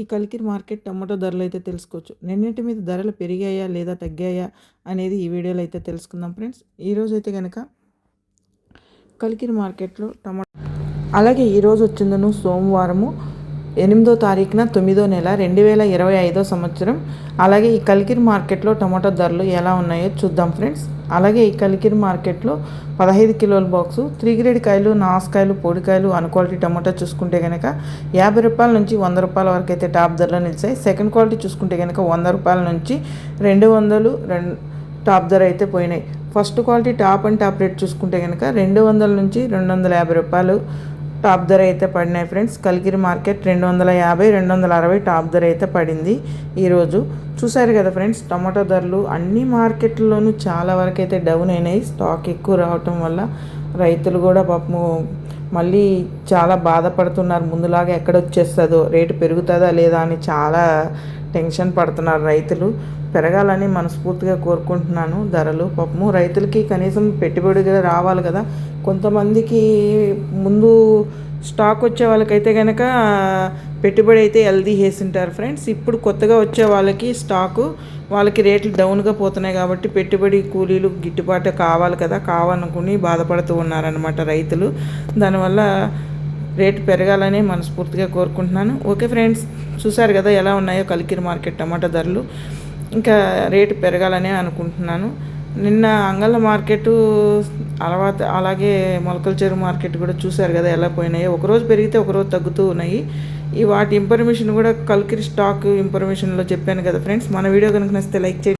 ఈ Kalikiri market tomato ధరలు అయితే తెలుసుకోవచ్చు. నిన్నటి మీద ధరలు పెరిగాయా లేదా తగ్గాయా అనేది ఈ వీడియోలో అయితే తెలుసుకుందాం ఫ్రెండ్స్. ఈరోజు అయితే కనుక కలికిరి మార్కెట్లో టమాటో అలాగే ఈరోజు వచ్చిందను సోమవారము. ఎనిమిదో తారీఖున తొమ్మిదో నెల రెండు వేల ఇరవై ఐదో సంవత్సరం. అలాగే ఈ కలికిరి మార్కెట్లో టమాటో ధరలు ఎలా ఉన్నాయో చూద్దాం ఫ్రెండ్స్. అలాగే ఈ కలికిరి మార్కెట్లో పదహైదు కిలోల బాక్సు త్రీ గ్రేడ్ కాయలు నాసుకాయలు పొడికాయలు అన్ క్వాలిటీ టమాటా చూసుకుంటే కనుక యాభై రూపాయల నుంచి వంద రూపాయల వరకు అయితే టాప్ ధరలో నిలిచాయి. సెకండ్ క్వాలిటీ చూసుకుంటే కనుక వంద రూపాయల నుంచి రెండు వందలు రెండు టాప్ ధర అయితే పోయినాయి. First quality top and top rate చూసుకుంటే కనుక రెండు వందల నుంచి రెండు వందల యాభై రూపాయలు టాప్ ధర అయితే పడినాయి ఫ్రెండ్స్. కలిగిరి మార్కెట్ రెండు వందల యాభై రెండు వందల అరవై టాప్ ధర అయితే పడింది ఈరోజు. చూసారు కదా ఫ్రెండ్స్ టమాటో ధరలు అన్ని మార్కెట్లలోనూ చాలా వరకు అయితే డౌన్ అయినాయి. స్టాక్ ఎక్కువ రావటం వల్ల రైతులు కూడా పాపము మళ్ళీ చాలా బాధపడుతున్నారు. ముందులాగా ఎక్కడ వచ్చేస్తుందో రేటు పెరుగుతుందా లేదా అని చాలా టెన్షన్ పడుతున్నారు రైతులు. పెరగాలని మనస్ఫూర్తిగా కోరుకుంటున్నాను. ధరలు పాపము రైతులకి కనీసం పెట్టుబడిగా రావాలి కదా. కొంతమందికి ముందు స్టాక్ వచ్చే వాళ్ళకైతే కనుక పెట్టుబడి అయితే హెల్దీ వేసింటారు ఫ్రెండ్స్ ఇప్పుడు కొత్తగా వచ్చే వాళ్ళకి స్టాకు వాళ్ళకి రేట్లు డౌన్గా పోతున్నాయి కాబట్టి పెట్టుబడి కూలీలు గిట్టుబాటు కావాలి కదా కావాలనుకుని బాధపడుతూ ఉన్నారనమాట రైతులు. దానివల్ల రేటు పెరగాలని మనస్ఫూర్తిగా కోరుకుంటున్నాను. ఓకే ఫ్రెండ్స్ చూసారు కదా ఎలా ఉన్నాయో కలికిరి మార్కెట్ టమాటా ధరలు. ఇంకా రేటు పెరగాలనే అనుకుంటున్నాను. నిన్న అంగళ్ళ మార్కెట్ అలవాటు అలాగే మొలకల చెరువు మార్కెట్ కూడా చూశారు కదా ఎలా పోయినాయో. ఒకరోజు పెరిగితే ఒకరోజు తగ్గుతూ ఉన్నాయి. ఈ వాటి ఇన్ఫర్మేషన్ కూడా కల్కిరి స్టాక్ ఇన్ఫర్మేషన్లో చెప్పాను కదా ఫ్రెండ్స్. మన వీడియో కనుక నచ్చితే లైక్ చేయండి.